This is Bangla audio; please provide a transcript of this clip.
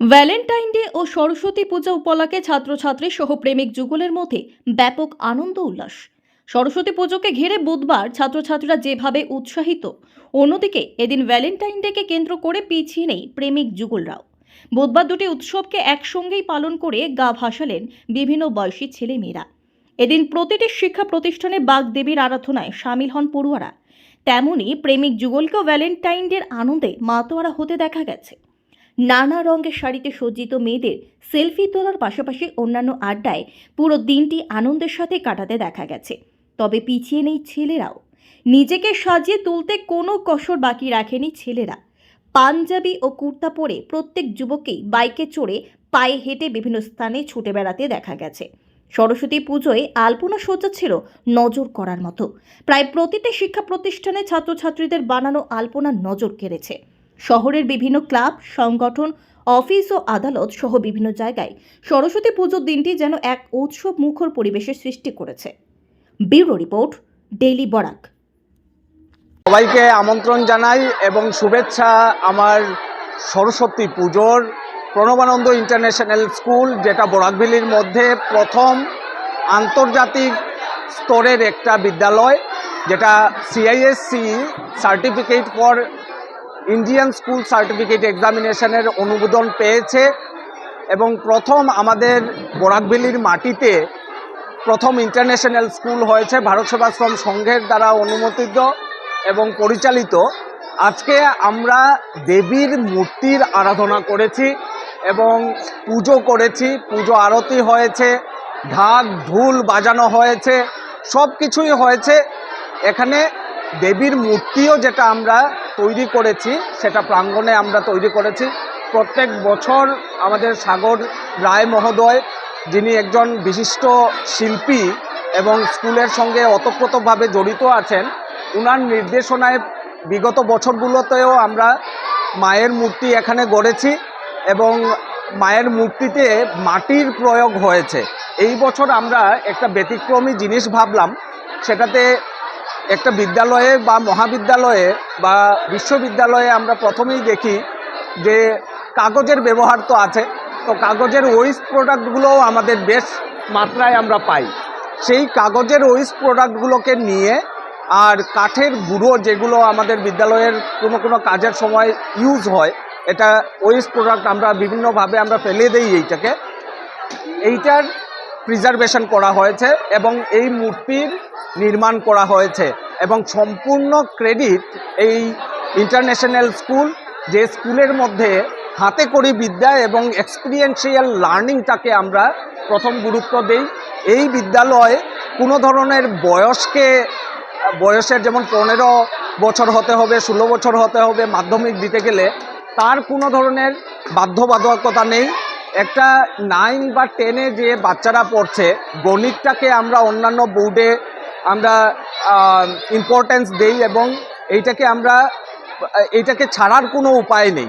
ভ্যালেন্টাইন ডে ও সরস্বতী পূজা উপলক্ষে ছাত্রছাত্রী সহ প্রেমিক যুগলের মধ্যে ব্যাপক আনন্দ উল্লাস। সরস্বতী পুজোকে ঘিরে বুধবার ছাত্রছাত্রীরা যেভাবে উৎসাহিত, অন্যদিকে এদিন ভ্যালেন্টাইন ডেকে কেন্দ্র করে পিছিয়ে নেই প্রেমিক যুগলরাও। বুধবার দুটি উৎসবকে একসঙ্গেই পালন করে গা ভাসালেন বিভিন্ন বয়সী ছেলেমেয়েরা। এদিন প্রতিটি শিক্ষা প্রতিষ্ঠানে বাগদেবীর আরাধনায় সামিল হন পড়ুয়ারা। তেমনি প্রেমিক যুগলকেও ভ্যালেন্টাইন ডের আনন্দে মাতোয়ারা হতে দেখা গেছে। নানা রঙের শাড়িতে সজ্জিত মেয়েদের সেলফি তোলার পাশাপাশি অন্যান্য আড্ডায় পুরো দিনটি আনন্দের সাথে কাটাতে দেখা গেছে। তবে পিছিয়ে নেই ছেলেরাও। নিজেকে সাজিয়ে তুলতে কোনো কসর বাকি রাখেনি ছেলেরা। পাঞ্জাবি ও কুর্তা পরে প্রত্যেক যুবককেই বাইকে চড়ে পায়ে হেঁটে বিভিন্ন স্থানে ছুটে বেড়াতে দেখা গেছে। সরস্বতী পুজোয় আলপনা সজ্জা ছিল নজর করার মতো। প্রায় প্রতিটি শিক্ষা প্রতিষ্ঠানে ছাত্রছাত্রীদের বানানো আলপনা নজর কেড়েছে। শহরের বিভিন্ন ক্লাব, সংগঠন, অফিস ও আদালত সহ বিভিন্ন জায়গায় সরস্বতী পুজোর দিনটি যেন এক উৎসব মুখর পরিবেশের সৃষ্টি করেছে। Bureau report, daily Barak. সবাইকে আমন্ত্রণ জানাই এবং শুভেচ্ছা আমার সরস্বতী পুজোর প্রণবানন্দ ইন্টারন্যাশনাল স্কুল, যেটা বরাকভ্যালির মধ্যে প্রথম আন্তর্জাতিক স্তরের একটা বিদ্যালয়, যেটা C I S C certificate for Indian school certificate এক্সামিনেশনের অনুমোদন পেয়েছে এবং প্রথম আমাদের বরাকভ্যালির মাটিতে প্রথম ইন্টারন্যাশনাল স্কুল হয়েছে ভারত সেবাশ্রম সংঘের দ্বারা অনুমোদিত এবং পরিচালিত। আজকে আমরা দেবীর মূর্তির আরাধনা করেছি এবং পুজো করেছি, পুজো আরতি হয়েছে, ঢাক, ঢোল বাজানো হয়েছে সব কিছুই হয়েছে। এখানে দেবীর মূর্তিও যেটা আমরা তৈরি করেছি, সেটা প্রাঙ্গণে আমরা তৈরি করেছি। প্রত্যেক বছর আমাদের সাগর রায় মহোদয়, যিনি একজন বিশিষ্ট শিল্পী এবং স্কুলের সঙ্গে ওতপ্রোতভাবে জড়িত আছেন, উনার নির্দেশনায় বিগত বছরগুলোতেও আমরা মায়ের মূর্তি এখানে গড়েছি এবং মায়ের মূর্তিতে মাটির প্রয়োগ হয়েছে। এই বছর আমরা একটা ব্যতিক্রমী জিনিস ভাবলাম, সেটাতে একটা বিদ্যালয়ে বা মহাবিদ্যালয়ে বা বিশ্ববিদ্যালয়ে আমরা প্রথমেই দেখি যে কাগজের ব্যবহার তো আছে। তো কাগজের ওয়েস্ট প্রোডাক্টগুলোও আমাদের বেশ মাত্রায় আমরা পাই। সেই কাগজের ওয়েস্ট প্রোডাক্টগুলোকে নিয়ে আর কাঠের গুঁড়ো যেগুলো আমাদের বিদ্যালয়ের কোনো কোনো কাজের সময় ইউজ হয়, এটা ওয়েস্ট প্রোডাক্ট আমরা বিভিন্নভাবে আমরা ফেলে দিই এইটাকে। এইটার প্রিজার্ভেশন করা হয়েছে এবং এই মূর্তির নির্মাণ করা হয়েছে এবং সম্পূর্ণ ক্রেডিট এই ইন্টারন্যাশনাল স্কুল যে স্কুলের মধ্যে হাতে করি বিদ্যা এবং এক্সপিরিয়েন্সিয়াল লার্নিংটাকে আমরা প্রথম গুরুত্ব দেই। এই বিদ্যালয় কোনো ধরনের বয়সকে, বয়সের যেমন পনেরো বছর হতে হবে, ষোলো বছর হতে হবে মাধ্যমিক দিতে গেলে তার কোনো ধরনের বাধ্যবাধকতা নেই। একটা নাইন বা টেনে যে বাচ্চারা পড়ছে, গণিতটাকে আমরা অন্যান্য বোর্ডে আমরা ইম্পর্টেন্স দেই এবং এইটাকে আমরা, এইটাকে ছাড়ার কোনো উপায় নেই।